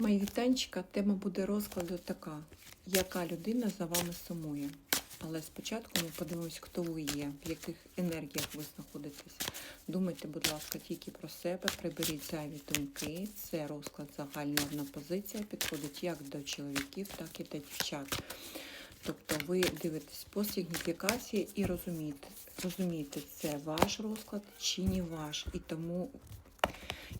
Мої вітанчика, тема буде розкладу така. Яка людина за вами сумує? Але спочатку ми подивимось, хто ви є, в яких енергіях ви знаходитесь. Думайте, будь ласка, тільки про себе, приберіть зайві думки. Це розклад загальна одна позиція, підходить як до чоловіків, так і до дівчат. Тобто ви дивитесь по сигніфікації і розумієте, розумієте, це ваш розклад чи не ваш. І тому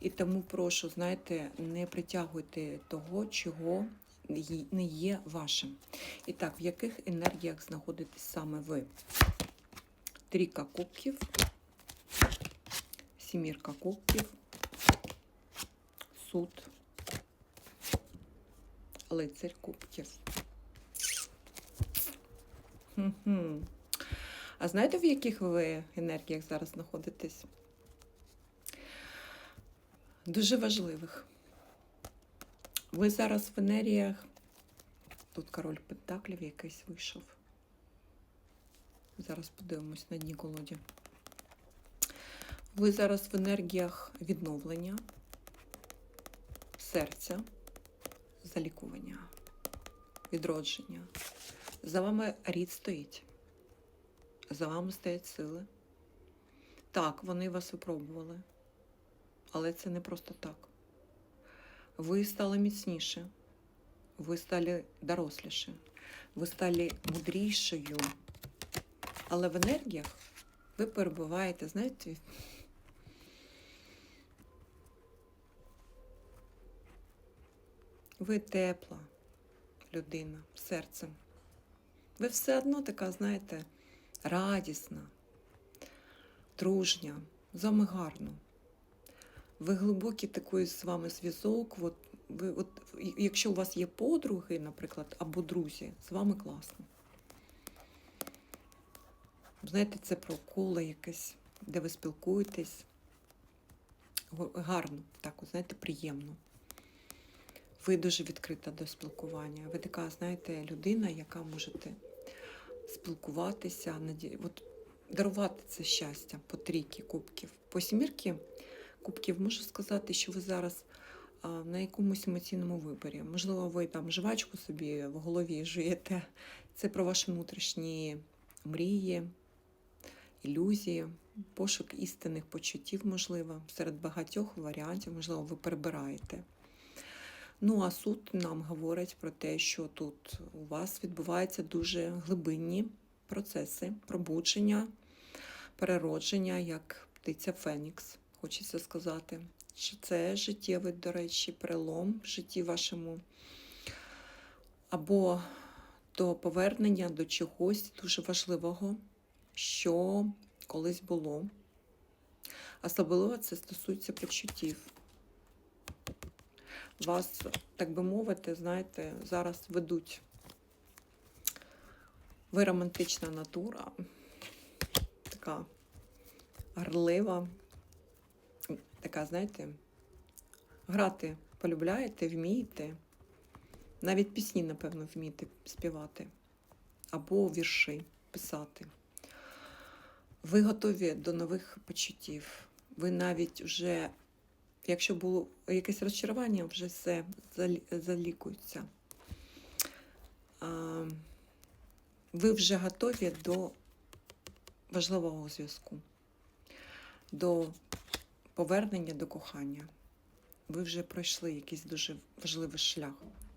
і тому прошу, знаєте, не притягуйте того, чого не є вашим. І так, в яких енергіях знаходитесь саме ви? Трійка кубків, сімірка кубків, суд, лицарь кубків. А знаєте, в яких ви енергіях зараз знаходитесь? Дуже важливих. Ви зараз в енергіях. Тут король Пентаклів якийсь вийшов. Зараз подивимось на дні колоді. Ви зараз в енергіях відновлення, серця, залікування, відродження. За вами рід стоїть. За вами стоять сили. Так, вони вас випробували. Але це не просто так. Ви стали міцніше, ви стали доросліше, ви стали мудрішою. Але в енергіях ви перебуваєте, знаєте, ви тепла людина серцем. Ви все одно така, знаєте, радісна, дружня, з вами гарно ви глибокий такий з вами зв'язок. От, ви, от, якщо у вас є подруги, наприклад, або друзі, з вами класно. Знаєте, це про коло якесь, де ви спілкуєтесь. Гарно, так, знаєте, приємно. Ви дуже відкрита до спілкування. Ви така, знаєте, людина, яка можете спілкуватися, наді... от, дарувати це щастя по трійки кубків. По сімірки кубків можу сказати, що ви зараз на якомусь емоційному виборі. Можливо, ви там жвачку собі в голові жуєте. Це про ваші внутрішні мрії, ілюзії, пошук істинних почуттів, можливо, серед багатьох варіантів, можливо, ви перебираєте. Ну, а суд нам говорить про те, що тут у вас відбуваються дуже глибинні процеси пробудження, переродження, як птиця Фенікс, хочеться сказати. Що це життєвий, до речі, перелом в житті вашому, або до повернення до чогось дуже важливого, що колись було. Особливо це стосується почуттів. Вас, так би мовити, знаєте, зараз ведуть. Ви романтична натура, така гарлива, така, знаєте, грати полюбляєте, вмієте. Навіть пісні, напевно, вмієте співати. Або вірші писати. Ви готові до нових почуттів. Ви навіть вже, якщо було якесь розчарування, вже все залікується. Ви вже готові до важливого зв'язку, до повернення до кохання. Ви вже пройшли якийсь дуже важливий шлях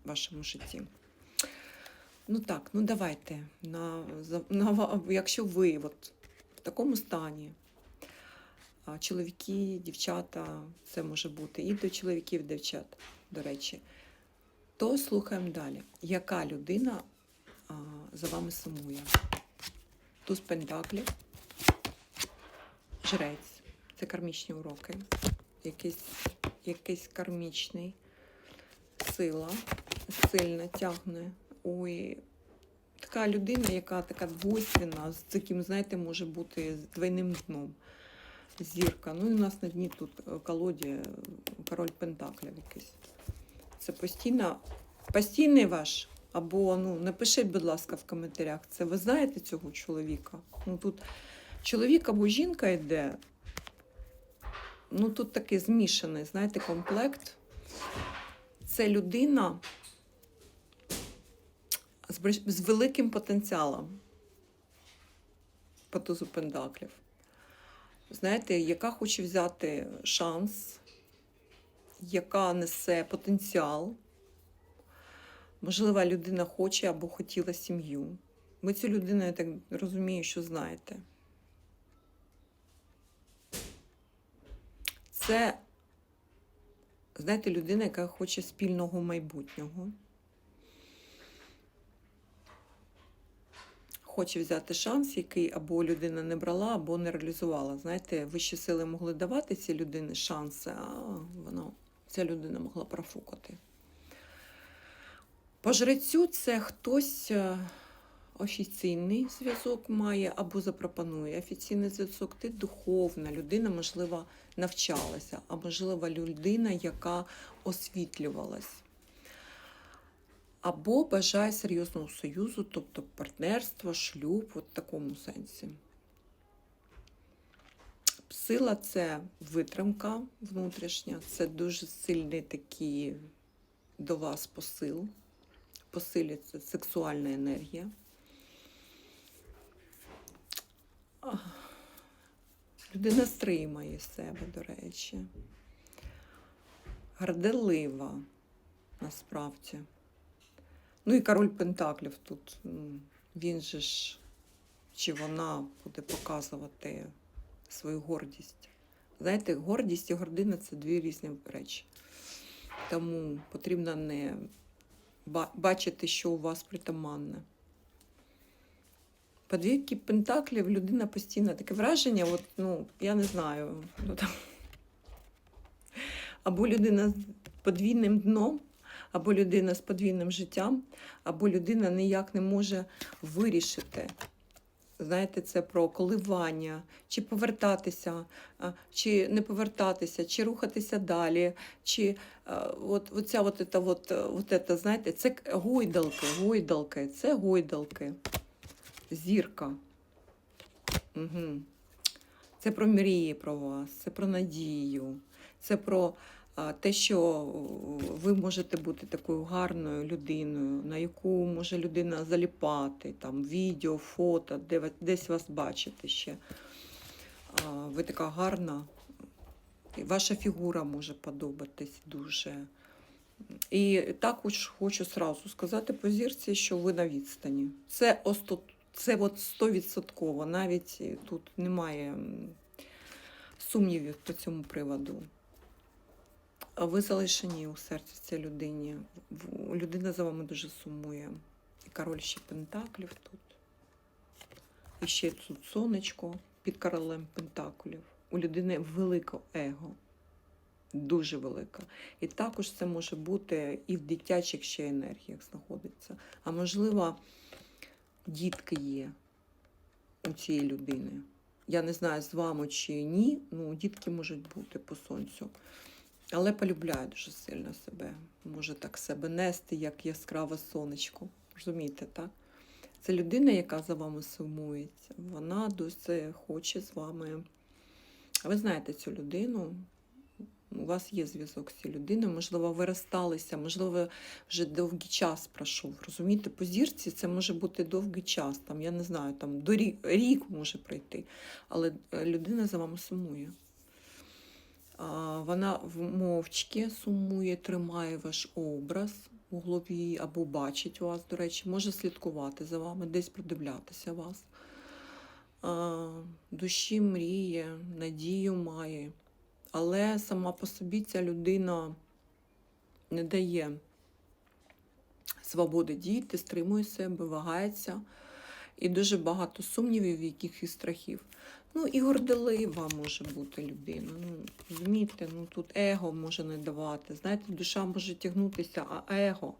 в вашому житті. Ну так, ну давайте. На, на, якщо ви от в такому стані, чоловіки, дівчата, це може бути і до чоловіків, і дівчат, до речі, то слухаємо далі. Яка людина а, за вами сумує? Туз пентаклів, жрець. Це кармічні уроки. Якийсь, якийсь кармічний сила сильно тягне. Ой, така людина, яка така двойственна, з таким, знаєте, може бути двойним дном. Зірка. Ну і у нас на дні тут е, колоді е, король Пентаклів якийсь. Це постійно, постійний ваш. Або ну, напишіть, будь ласка, в коментарях, це ви знаєте цього чоловіка? Ну тут чоловік або жінка йде. Ну тут такий змішаний, знаєте, комплект. це людина з, великим потенціалом по тузу пентаклів. Знаєте, яка хоче взяти шанс, яка несе потенціал. Можливо, людина хоче або хотіла сім'ю. Ви цю людину, я так розумію, що знаєте. Це, знаєте, людина, яка хоче спільного майбутнього. Хоче взяти шанс, який або людина не брала, або не реалізувала. Знаєте, вищі сили могли давати цій людині шанси, а вона, ця людина могла профукати. По жрецю це хтось е, офіційний зв'язок має або запропонує офіційний зв'язок. Ти духовна людина, можливо, навчалася, а можливо, людина, яка освітлювалась. Або бажає серйозного союзу, тобто партнерство, шлюб, от в такому сенсі. Сила це витримка внутрішня, це дуже сильний такий до вас посил. По це сексуальна енергія. Людина стримає себе, до речі. Горделива, насправді. Ну і король Пентаклів тут. Він же ж, чи вона буде показувати свою гордість. Знаєте, гордість і гордина це дві різні речі. Тому потрібно не бачити, що у вас притаманне. По двійки пентаклів людина постійно таке враження, от, ну, я не знаю. Ну, там. Або людина з подвійним дном, або людина з подвійним життям, або людина ніяк не може вирішити. Знаєте, це про коливання, чи повертатися, чи не повертатися, чи рухатися далі, чи от, оця от, от, от знаєте, це гойдалки, гойдалки, це гойдалки, зірка. Угу. Це про мрії про вас, це про надію, це про те, що ви можете бути такою гарною людиною, на яку може людина заліпати, там відео, фото, де десь вас бачити ще. Ви така гарна, ваша фігура може подобатись дуже. І також хочу сразу сказати по зірці, що ви на відстані. Це осто, це от 100%, навіть тут немає сумнівів по цьому приводу. Ви залишені у серці цій людині. Людина за вами дуже сумує. І король ще Пентаклів тут. І ще тут сонечко під королем Пентаклів. У людини велике его. Дуже велика. І також це може бути і в дитячих ще енергіях знаходиться. А можливо, дітки є у цієї людини. Я не знаю, з вами чи ні, ну дітки можуть бути по сонцю. Але полюбляє дуже сильно себе. Може так себе нести, як яскраве сонечко. Розумієте, так? Це людина, яка за вами сумується. Вона дуже хоче з вами. Ви знаєте цю людину. У вас є зв'язок з цією людиною, можливо, ви розсталися, можливо, вже довгий час пройшов. Розумієте, по зірці це може бути довгий час, там, я не знаю, там до рік, рік може пройти, але е, людина за вами сумує. Вона мовчки сумує, тримає ваш образ у голові або бачить вас, до речі, може слідкувати за вами, десь придивлятися вас. Душі мріє, надію має. Але сама по собі ця людина не дає свободи діяти, стримує себе, вагається. І дуже багато сумнівів, яких і страхів. Ну і горделива може бути людина. Ну, розумієте, ну тут его може не давати. Знаєте, душа може тягнутися, а его.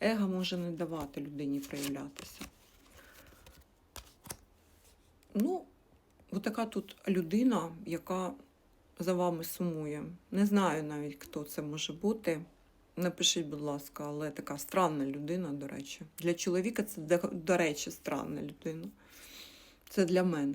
Его може не давати людині проявлятися. Ну, отака тут людина, яка за вами сумує. Не знаю навіть, хто це може бути. Напишіть, будь ласка, але така странна людина, до речі. Для чоловіка це, до- речі, странна людина. Це для мене.